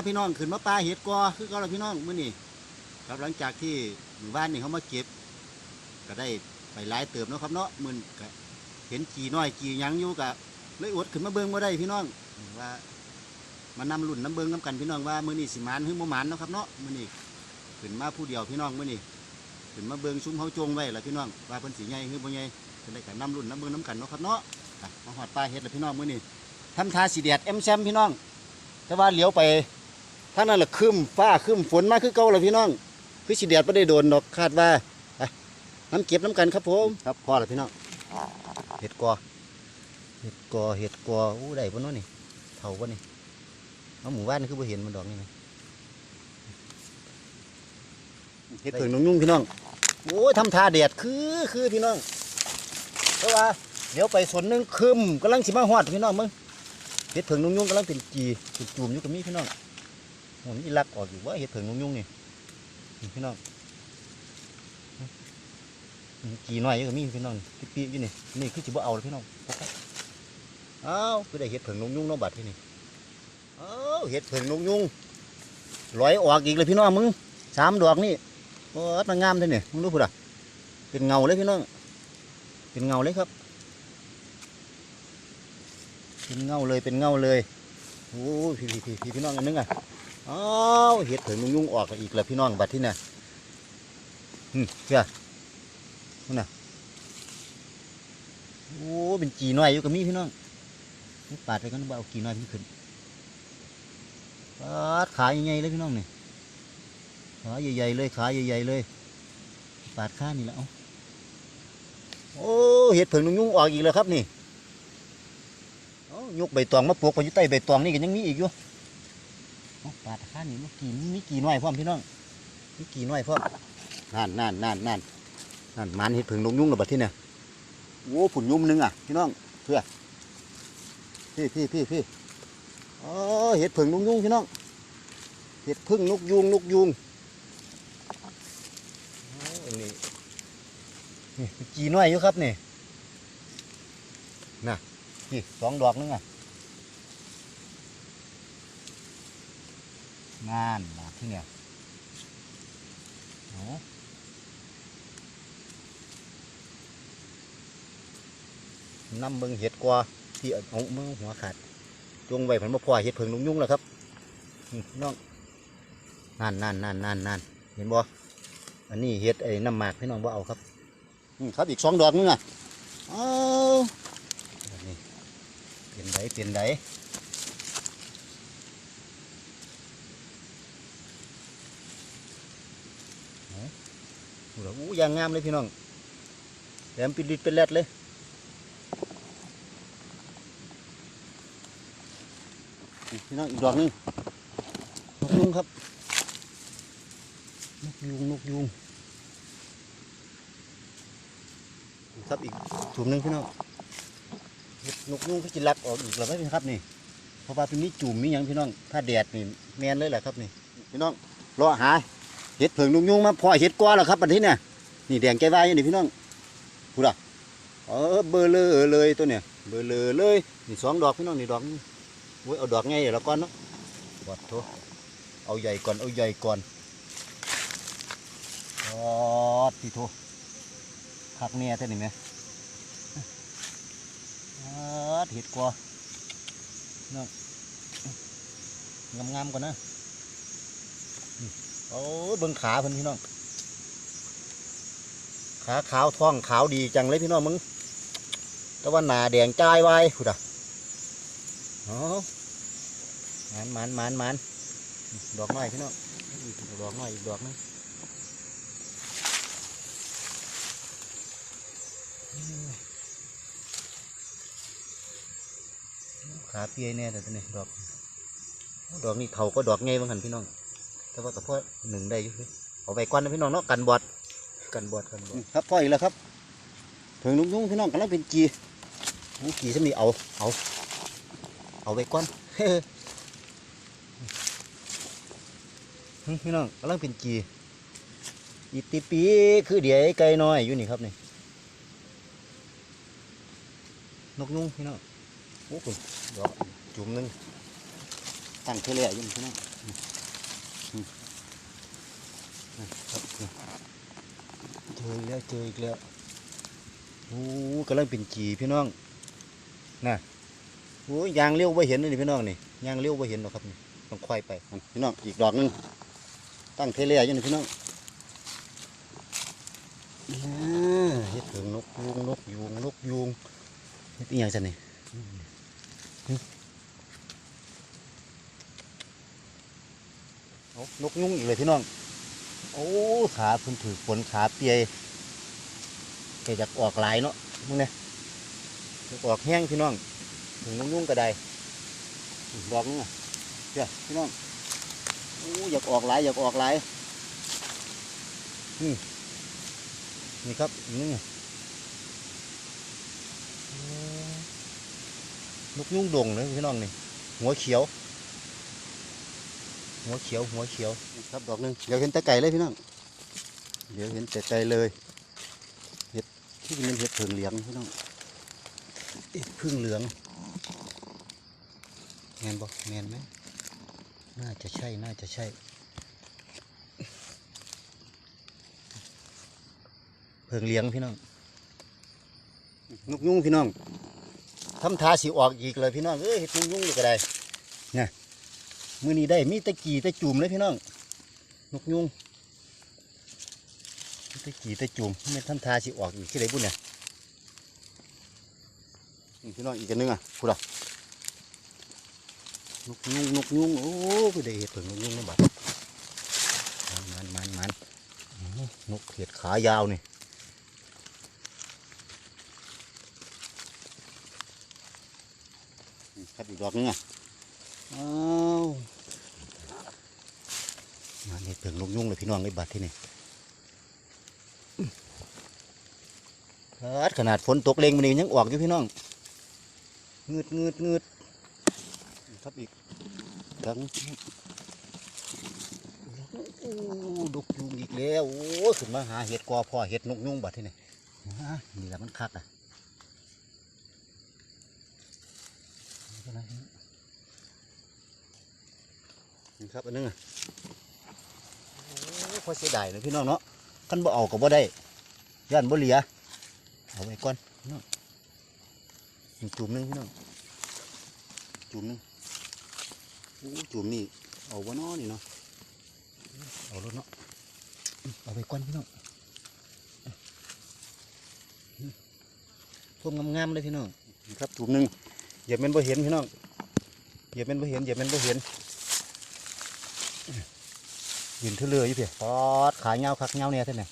าพี่น้องขึ้นมาปลาเห็ดกอคือก็แล้วพี่น้องเมื้อนี้ครับหลังจากที่หมู่บ้านนี่เขามาเก็บ ก็ได้ไปหลายเติบเนาะครับเนาะมือนี้ก็เห็นจีน้อยจีหยังอยู่ก็เลยอดขึ้นมาเบิ่งบ่ได้พี่น้องว่ามานำรุ่นน้ำเบิ่งน้ำกันพี่น้องว่ามื้อนี้สิมานหรือบ่หมานเนาะครับเนาะมื้อนี้ขึ้นมาผู้เดียวพี่น้องมื้อนี้ขึ้นมาเบิ่งซุ้มเฮาจงไว้ละพี่น้องว่าเพิ่นสิใหญ่หรือบ่ใหญ่จะได้กันนำรุ่นน้ำเบิ่งน้ำกันเนาะครับเนาะมาหอดปลาเห็ดล้วพี่น้องมื้อนี้ทำทาสีแดดเอ็มแซมพี่น้อง แต่ว่าเหลียวไป ทางนั้นแหละคืมฟ้าคืมฝนมาคือเก่าเลยพี่น้องคือสีแดดไม่ได้โดนดอกคาดว่าไปน้ำเก็บน้ำกันครับผมครับพอแล้วพี่น้องเห็ดกอเห็ดกอเห็ดกออู้ได้ปะเนาะนี่เท่าปะนี่เอาหมู่บ้านนี่คือบ่เห็นมันดอกนี่นะเห็ดเผิงนุ่งยุ่งๆพี่น้องโอ้ยทำทาแดดคือคือพี่น้องเพราะว่าเดี๋ยวไปสวนหนึงคืมกำลังสิมาหอดพี่น้องมึงเห็ดเผิงนุ่งยุ่งกำลังเป็นจีเป็นจูมอยู่กับมีพี่น้อง โอ้นี่ลักออกอยู่ว่าเห็ดเผิงนุ่งยุ่งนี่นี่พี่น้องนี่จีน้อยอยู่กับมีพี่น้องพี่ปีอยู่นี่นี่คือสิบ่เอาเลยพี่น้องเอ้าวคือได้เห็ดเผิงนุ่งยุ่งน้องบัดที่นี่เอ้าวเห็ดเผิงนุ่งยุ่งลอยออกอีกเลยพี่น้องมึงสามดอกนี่โอ้ยมันงามเลยเนี่ยมึงดูพุ่นอะเป็นเงาเลยพี่น้องเป็นเงาเลยครับ เป็นเงาเลยเป็นเงาเลยโอ้พี่พี่พี่พี่น้องอันนึงอะ อ้าวเห็ดเผิงยุ่งออกอีกแล้วพี่น้องบัดที่น่ะอืมเชื่อนู่นน่ะโอ้เป็นจีน้อยอยู่กับมีพี่น้องปาดไปกันบ่เอากีน้อยพี่ขึ้นปาดขาใหญ่ๆเลยพี่น้องนี่ขาใหญ่ๆเลยขาใหญ่ๆเลยปาดข้านี่และเอาโอ้เห็ดเผิงนุ่งยุ่งออกอีกแล้วครับนี่ยกใบตองมาปลูกไปอยู่ใต้ใบตองนี่ก็ยังมีอีกอยู่ ปลาตะข้านี่มันกี่มีกี่หน่วยพร้อมพี่น้องมีกี่หน่วยพร้อมนั่นนั่นนั่นนั่นนั่นมันเห็ดผึ่งลงยุ่งระบัดที่เนี่ยโอ้ผุนยุ่มหนึงอะพี่น้องเพื่อพี่พี่พี่พี่อ๋อเห็ดผึ่งนกยุ่งพี่น้องเห็ดพึ่งนกยุงนกยุงอันนี้กี่หน่วยอยู่ครับนี่นี่สองดอกนึงอะ งานมาที่เนี่ยโอ้น้ำเบิงเห็ดกว่าที่เอามือหัวขาดจงไว้ผันมาพอเห็ดเพิงลุงยุ่งแล้วครับนี่น้องนั่นนั่นนั่นนั่นนั่นเห็นบ่อันนี้เห็ดไอ้น้ำหมากพี่น้องบ่เอาครับอืมครับอีกสองดอกนึงอะเอานี่เปลี่ยนไดเปลี่ยนไดเอาดูแล้ว อู้ยางงามเลยพี่น้องแหลมปิดลิดเป็นแรดเลยพี่น้องอีกดอกนึงนกยุงครับ นกยุงนกยุงครับอีกถุงหนึงพี่น้องนกยุงก็จะลักออกอีกแล้วไหมครับนี่เพราะว่าเป็นนี้จุ่มมีหยังพี่น้อง ถ้าแดดนี่แมนเลยแหละครับนี่ พี่น้องรอหา เห็ดเผิงนกยุงมาพอเห็ดก้อนแล้วครับปันนี้เนี่ยนี่แดงใจวายอยู่นี่พี่น้องพูดอะเออเบอร์เลอเลยตัวเนี่ยเบอร์เลอเลยนี่สองดอกพี่น้องนี่ดอกนี่โอ้ยเอาดอกไงแล้วก่อนเนาะบอดโถเอาใหญ่ก่อนเอาใหญ่ก่อนบอดทีโถคักเนี่ยเท่านี้ไหมอาดเห็ดกว่าน้องงามๆก่อนนะ โอ้ยเบิ่งขาเพิ่นพี่น้อง ขาขาวท้องขาวดีจังเลยพี่น้องมึง แต่ว่าหนาแดงจ้ายไว้พุดอะอ๋อมันมันมันมันดอกน้อยพี่น้องดอกน้อยอีกดอกหนึงขาเปียแน่แต่ตัวนี้ดอก ดอกนี้เขาก็ดอกไงบางหันพี่น้อง แต่ว่าแต่พ่อหนึ่งได้อยู่เอาไปก้อนนะพี่น้องเนาะกันบอดกันบอดกันบอดครับพ่ออีกแล้วครับเพิ่งนุ่งพี่น้องกำลังเป็นจีนกีจะมีเอาเอาเอาไปก้อนพี่น้องกำลังเป็นจีอีติปีคือเดี๋ยวไอ้ไก่น้อยอยู่นี่ครับนี่นกยุงพี่น้องโอ้โหดอกจุ่มหนึงตั้งเทเลอยู่นี่พี่น้อง นะครับเจออีกแล้วเจออีกแล้วโอ้กำลังเป็นจีพี่น้องน่ะโอ้ยยางเลี้ยวไ่เห็นเลยนี่พี่น้องนี่ยางเลี้ยวไ่เห็นหรอครับนี่ต้องควายไปพี่น้องอีกดอกนึงตั้งเทเลอยู่นี่พี่น้องอ่าเฮ็ดถิงนกยูงนกยูงนกยูงเฮ็ดอีหยังจันนี่ เอา นกยุ่งอีกเลยพี่น้อง โอ้ขาเพิ่นถือฝนขาเปียแกอยากออกลายเนาะมึงเนี่ยออกแห้งพี่น้อง ถึงนกยุ่งก็ได้บอกนึงอะเจ้าพี่น้องโอ้อยากออกลายอยากออกลายนี่นี่ครับอีกนึงอ่นกยุ่งดงเลยพี่น้องนี่หัวเขียว หัวเขียวหัวเขียวครับดอกหนึ่งเดี๋ยวเห็นแต่ไก่เลยพี่น้องเดี๋ยวเห็นแต่ไก่เลยเห็ดที่เป็นเห็ดเผิงเหลืองพี่น้องเห็ดพึ่งเหลืองแมนบอกแมนไหมน่าจะใช่น่าจะใช่เผิงเหลียงพี่น้องนกยุงพี่น้องทำทาสีออกอีกเลยพี่น้องเอ้ยเห็ดนกยุงเลยก็ได้ มือนี้ได้มีตะกี่ตะจุ่มเลยพี่น้องนกยุงตะกี่ตะจุ่มไม่ทำทาสิออกอีกที่ไหนบุญเนี่ยนี่พี่น้องอีกอันนึงอะพูดอะนกยุงนกยุงโอ้ไปได้เห็ดเผิงนกยุงนะบัดมันมันมันมันนกเห็ดขายาวนี่ครับอีกดอกนึงอะ อ้าวงานนี้ เพิ่งลงยุ่งเลยพี่น้องไอ้บัดที่นี่ขนาดฝนตกเลงมันยังออกอยู่พี่น้องงืดงืดงืดครับอีกทั้งโอ้ดกยุงอีกแล้วโอ้ขึ้นมาหาเห็ดกอพ่อเห็ดนกยุงบัดที่นี่นี่แหละมันคักอะนี่ก็นะครับอันนึงอะ อ้พอเสียดายนะพี่น้องเนาะคันบ่เอาก็บ่ได้ย่านบ่เหลียเอาไว้ก่อนน้องจุ่มหนึงพี่น้องจุ่มหนึงโอ้จุ่มนี่เอาบ่นาะนี่เนาะเอารถเนาะเอาไว้ก่อนพี่น้องท่วมงามๆเลยพี่น้องครับจุ่มหนึงอย่าเป็นบ่เห็นพี่น้องอย่าเป็นบ่เห็นอย่าเป็นบ่เห็น ยืนเทเลืออยู่เพียปอดขาเงาคักเงาเนี่ยท่านเนี่ย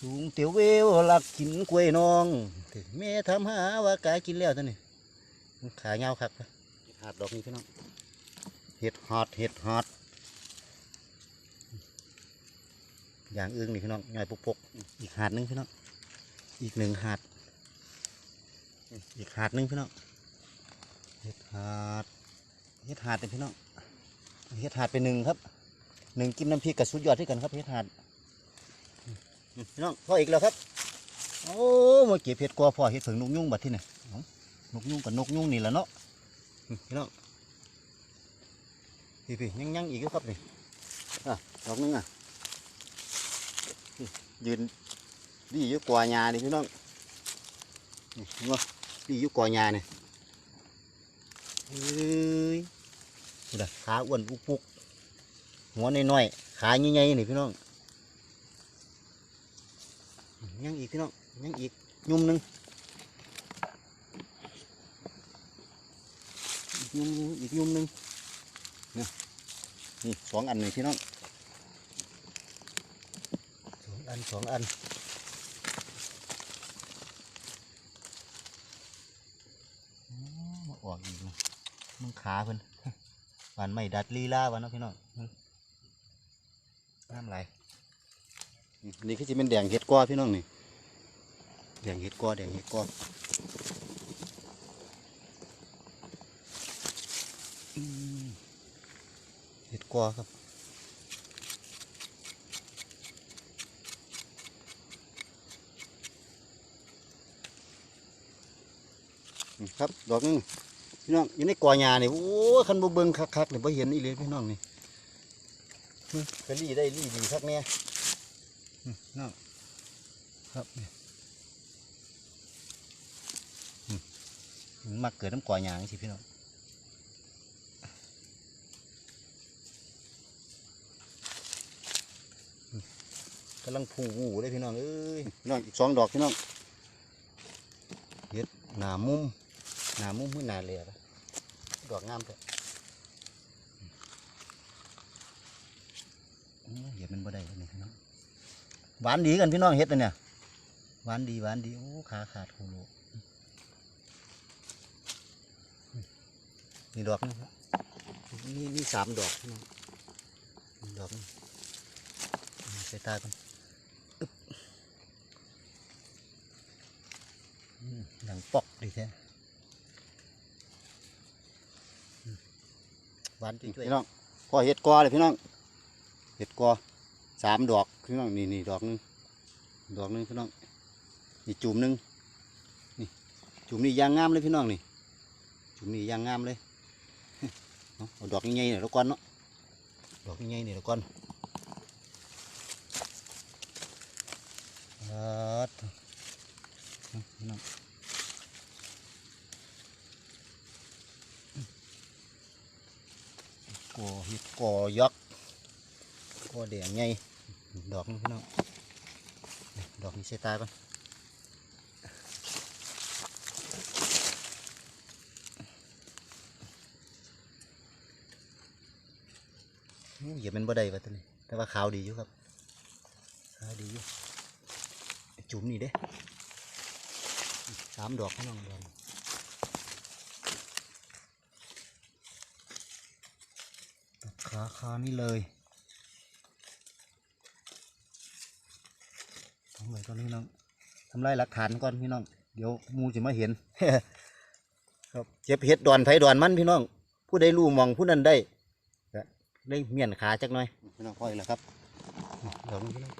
สูงเตียวเววหลักกินกล้วยน้องถึงแม่ทำหาว่ากายกินแล้วท่านนี่มันขาเงาคักนะหาดดอกนี้พี่น้องเห็ดหอดเห็ดหอดอย่างอื่นนี่พี่น้องง่ายปุกปกๆอีกหาดหนึงพี่น้องอีกหนึ่งหาด อีกหาดหนึงพี่น้องเห็ดหาดเห็ดหาดเป็นพี่น้องเห็ดหาดเป็นหนึ่งครับ หนึ่งกินน้ำพริกกับสุดยอดที่กันครับเห็ดหาดพี่น้องพ่ออีกแล้วครับ โอ้มาเก็บเห็ดกอพ่อเห็ดเผงนกยุงบัดที่นี่เอ้านกยุงกับนกยุงนี่แหละเนาะพี่น้องพี่พี่ยังยังอีกครับนี่อะดอกนึงอะยืนดีอยู่กว่าหญ้านี่พี่น้องนี่เนบ่ดีอยู่กว่าหญ้านี่เฮ้ยนี่ล่ะขาอ้วนอุกปุก หัวน้อยๆ ขาใหญ่ๆนี่พี่น้อง ยังอีกพี่น้อง ยังอีก ยุ่มหนึ่งยุ่มอีกยุ่มหนึ่งเนี่ยนี่สองอันนี่พี่น้องสองอันสองอันออมาออกอีกมึงขาเพิ่นวานไม่ดัดลีลาวะเนะพี่น้อง น้ำไหลนี่คือจะเป็นแดงเห็ดก้อพี่น้องนี่แดงเห็ดก้อแดงเห็ดก้อเห็ดก้อครับครับดอกนึงพี่น้องอยู่ในกอหญ้านี่โอ้คันบ่เบิ่งคักๆนี่บ่เห็นอีเลยพี่น้องนี่ อืมก็รีได้รีดีคักแน่อืมน้องครับนี่อืมมันมักเกิดน้ำกอหญ้าจังซี่พี่น้องอืมกำลังผูวูเลยพี่น้องเอ้ยพี่น้องอีกสองดอกพี่น้องเฮ็ดหน้ามุมหน้ามุมมือหน้าเหลียดดอกงามเถอะอืมเห็ดมันบ่ได้เลยนี่พี่น้องหวานดีกันพี่น้องเฮ็ดอันเนี่ยหวานดีหวานดีโอ้ขาขาดโคโลนี่ดอกนึงครับนี่นี่สามดอกพี่น้องนี่ดอกนึงใส่ตากันอึ๊บอืมดังปอกดีแท้อืมหวานจุ้ยๆพี่น้องพอเห็ดกอเลยพี่น้องเห็ดกอ สามดอกพี่น้องนี่นี่ดอกหนึงดอกหนึงพี่น้องนี่จุ่มหนึงนี่จุ่มนี่ยางงามเลยพี่น้องนี่จุ่มนี่ยางงามเลยเอาดอกใหญ่ๆนี่แล้วก่อนเนาะดอกใหญ่ๆนี่แล้วก่อนเอาพี่น้องกอเห็ดกอยักษ์ก็แดงไง ดอกนึงพี่น้องนี่ดอกนี้ใส่ตาก่อนอู้เหยียบมันบ่ได้ปะตัวนี้แต่ว่าขาวดีอยู่ครับขาวดีอยู่จุ่มนี่เด้สามดอกพี่น้องดอกขาขานี่เลย ทำ ไว้ก่อนพี่น้องทำลายหลักฐานก่อนพี่น้อง เดี๋ยวหมูจะมาเห็น ครับเจ็บเห็ดดอนไผดอนมันพี่น้อง ผู้ใดรู้หมองผู้นั้นได้ก็ได้เมียนขาจักหน่อยพี่น้องค่อยแล้วครับเดี๋ยวพี่น้อง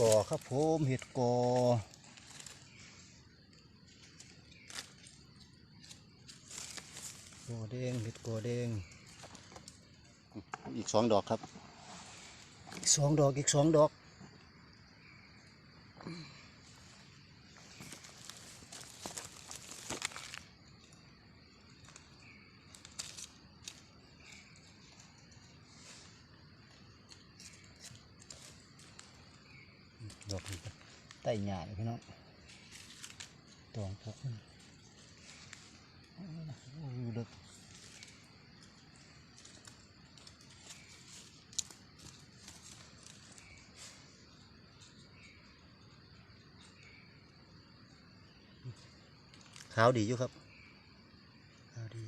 ก่อครับผมเห็ดก่อก่อแดงเห็ดก่อแดงอีกสองดอกครับ อีกสองดอกอีกสองดอก ดอกนี้ก็ใต้หญ้าเลยพี่น้องตองพกมันโอ้ยอยู่ดึก ขาวดีอยู่ครับขาวดี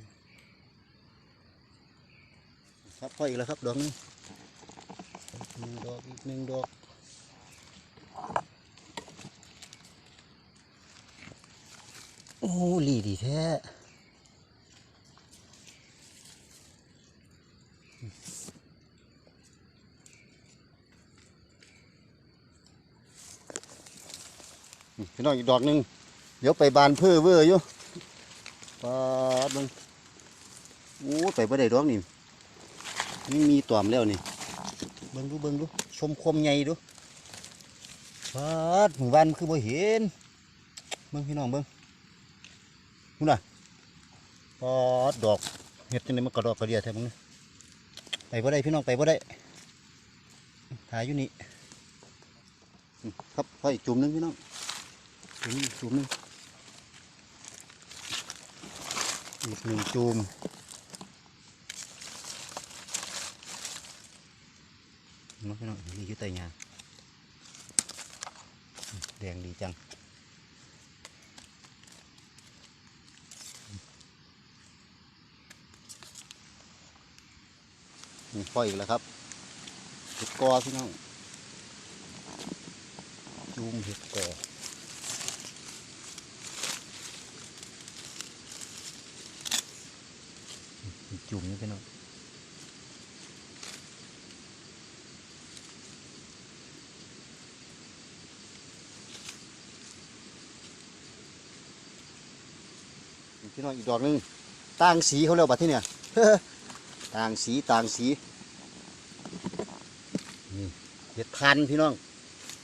ครับพออีกแล้วครับดอกนึงหนึ่งดอกอีกหนึ่งดอกโอ้ลีดีแท้พี่น้องอีกดอกหนึ่ง เดี๋ยวไปบานเพื่อเวอร์อยู่ปาดเบังโอ้ไปบ่ได้ดอกนี่นี่มีตอมแล้วนี่ เบิ่งดูเบิ่งดู ชมคมใหญ่ดูปาดหมู่บ้านคือบ่เห็นเบิ่งพี่น้องเบิ่งนู่นน่ะปอดดอกเห็ดจังไดมันกระดอกกระเดียแท้มึงนี่ไปบ่ได้พี่น้องไปบ่ได้หาอยู่นี่ครับไปจุ่มหนึงพี่น้องจุ่มหนึ่งจุ่มนึง อีกหนึ่งจุ่มเนาะพี่น้องนี่อยู่ใต้หญ้าอืมแดงดีจังนี่ปล่อยอีกแล้วครับเห็ดกอพี่น้องจูมเห็ดกอนี่ จุ่มนี่พี่น้องพี่น้องอีกดอกหนึงต่างสีเขาเรียกว่าที่เนี่ยต่างสีต่างสีนี่เห็ดทานพี่น้อง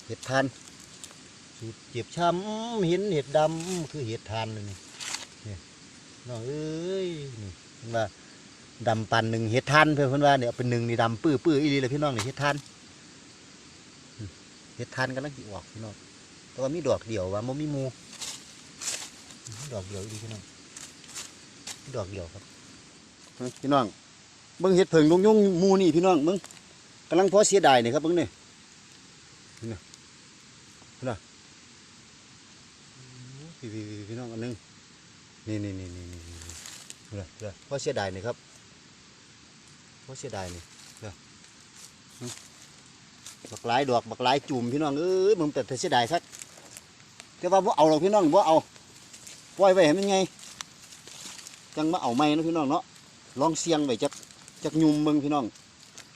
เห็ดทานสูตเจ็บช้ำเห็นเห็ดดำคือเห็ดทานเลยนี่นี่น้องเอ้ยนี่เห็นว่า ดำปันหนึ่งเห็ดทานเพื่อนเพื่อนว่าเนี่ยเป็นหนึ่งนี่ดำปื้อปื้ออีหลีเลยพี่น้องนี่เห็ดทานเห็ดทานกำลังสิออกพี่น้องแต่ว่ามีดอกเดียวว่ามันมีมูดอกเดียวอีหลีพี่น้องดอกเดียวครับพี่น้องเบิ่งเห็ดเผิงลงยุ่งมูนี่พี่น้องเบิ่งกำลังพอเสียดายเนี่ยครับเบิ่งนี่นี่นะนี่นะพี่พี่พี่พี่น้องอันหนึงนี่นี่นี่นี่นี่นี่นี่นะนี่นะพอเสียดายนี่ครับ พอเสียดายนี่นะหึบักหลายดอกบักหลายจุ่มพี่น้องเอ้ยมึงแต่เสียดายสักแต่ว่าบ่เอาหรอกพี่น้องบ่เอาปล่อยไว้ให้มันไงจังมาเอาไม่นาะพี่น้องเนาะลองเสียงไว้จักจักยุมเบิ่งพี่น้อง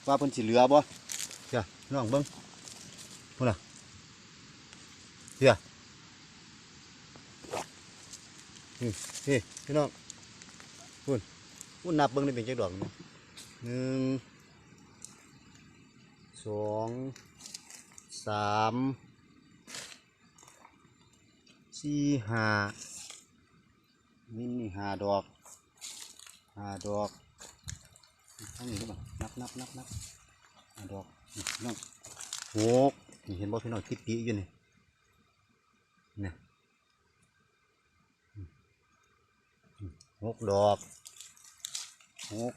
ว่าเพิ่นสิเหลือบ่เดี๋ยวพี่น้องเบิ่งพุ่นน่ะเดี๋ยวนี่นี่พี่น้องพุ่นพุ่นนับเบิ่งได้เป็นจักดอกนี่ หนึ่งสองสามสี่ห้านี่นี่ห้าดอกห้าดอกทั้งนี้บ่นับนับนับนับห้าดอกนี่น้องหกนี่เห็นบ่พี่น้องคิดปีอยู่นี่นี่หกดอกหก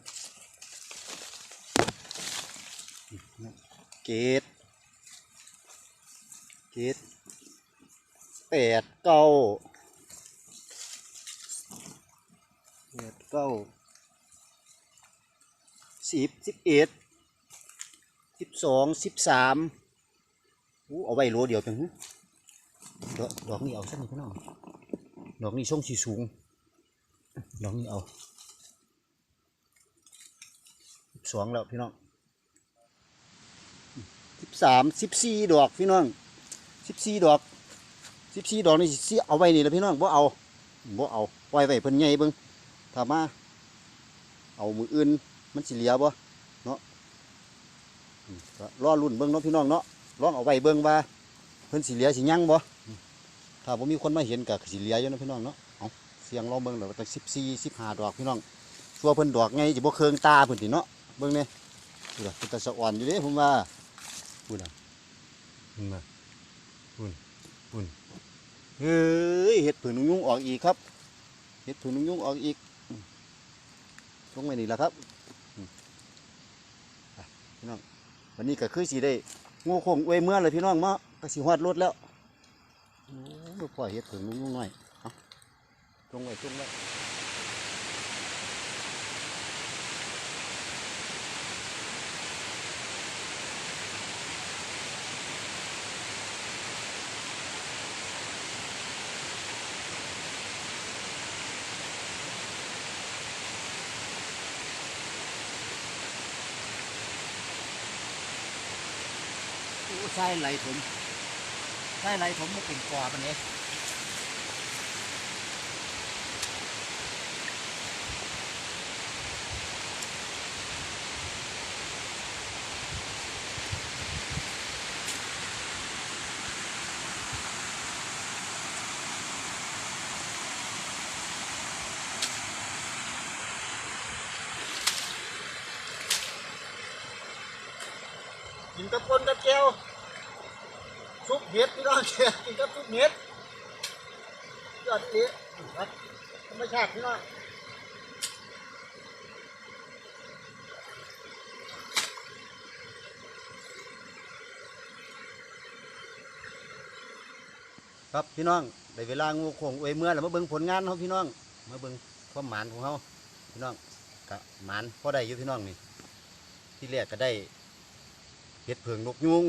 นี่พี่น้อง เกตเกตแปดเก้าแปดเก้าสิบสิบเอ็ดสิบสองสิบสามอู้เอาไว้โลเดียวจังดอกดอกนี้เอาสักหนิดพี่น้องดอกนี้ช่องสีสูงดอกนี้เอาสิบสองแล้วพี่น้อง สิบสามสิบสี่ดอกพี่น้องสิบสี่ดอกสิบสี่ดอกนี่สิเอาไว้นี่แหละพี่น้องบ่เอาบ่เอาปล่อยไว้เพิ่นใหญ่เบิ่งถ้ามาเอามืออื่นมันสิเหลียบ่เนาะรอรุ่นเบิ่งเนาะพี่น้องเนาะลองเอาไว้เบิ่งว่าเพิ่นสิเหลียสิยังบ่ถ้าบ่มีคนมาเห็นก็สิเหลียอยู่เนาะพี่น้องเนาะเอาเสียงลองเบิ่งแล้วตั้ง14 15ดอกพี่น้องชัวเพิ่นดอกไงสิบ่เคืองตาเพิ่นติเนาะเบิ่งนี่ดูล่ะเป็นตาสะอ่อนอยู่เด้ผมว่า พูดน่ะพูดน่ะพูดพูดเฮ้ยเห็ดผึ่งนุ่งออกอีกครับ เห็ดถุงยุ่งออกอีกอืมลงไปนี่ละครับพี่น้องวันนี้ก็คือสีได้งูคงเวยเมื่อเลยพี่น้องมาก็สีหอดรถแล้วโอ้ยปล่อยเห็ดถุงยุ่งหน่อยเอาลงไว้ลงไว้ ใช่ไหลผมใช่ไหลผมมันเป็นกอมันเองกินกับปนกับแก้วซุปเห็ดพี่น้องเชียกินกับซุปเห็ดยอดเอ๊ะครับธรรมชาติพี่น้อง ครับพี่น้องได้เวลางูโขงเวยเมื่อแล้วมาเบิ่งผลงานเขาพี่น้องมาเบิ่งความหมานของเขาพี่น้องกะหมานพอได้อยู่พี่น้องนี่ที่แรกก็ได้เห็ดเผิงนกยุง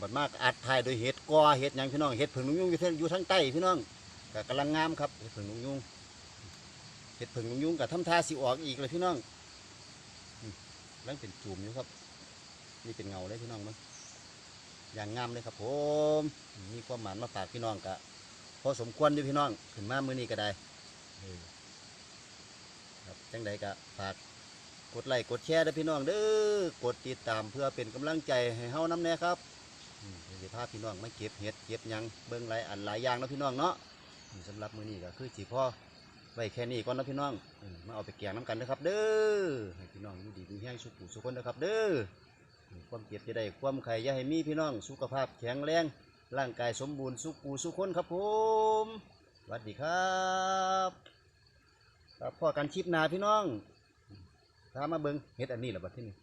บัดมากอัดถ่ายโดยเห็ดกอเห็ดยังพี่น้องเห็ดเผิงนกยุงอยู่ทางอยู่ทางใต้พี่น้องก็กำลังงามครับเห็ดเผิงนกยุงเห็ดเผิงนกยุงกับทำท่าสิออกอีกเลยพี่น้องนั่นเป็นจุ่มอยู่ครับ นี่เป็นเงาเลยพี่น้องมั้ง อย่างงามเลยครับผม มีความหมานมาฝากพี่น้องกะพอสมควรอยู่พี่น้องขึ้นมามือนี้ก็ได้ครับจังใดก็ฝากกดไลค์กดแชร์ด้อพี่น้องเด้อกดติดตามเพื่อเป็นกำลังใจให้เฮาน้ำแน่ครับเดี๋ยวสิพาพี่น้องมาเก็บเห็ดเก็บยังเบิ่งหลายอันหลายอย่างเนาะพี่น้องเนาะสำหรับมือนี้ก็คือสิพ่อไว้แค่นี้ก่อนนะพี่น้องมาเอาไปแกงน้ำกันเด้อครับ เด้อให้พี่น้องดีมีแห้งสุขสุขคนนะครับ เด้อ ความเจ็บจะได้ความไข่อย่าให้มีพี่น้องสุขภาพแข็งแรง ร่างกายสมบูรณ์สุขปูสุขคนครับผมสวัสดีครับครับพ่อกันชิปนาพี่น้องถ้ามาเบิงเฮ็ดอันนี้แหรอบัดที่นี่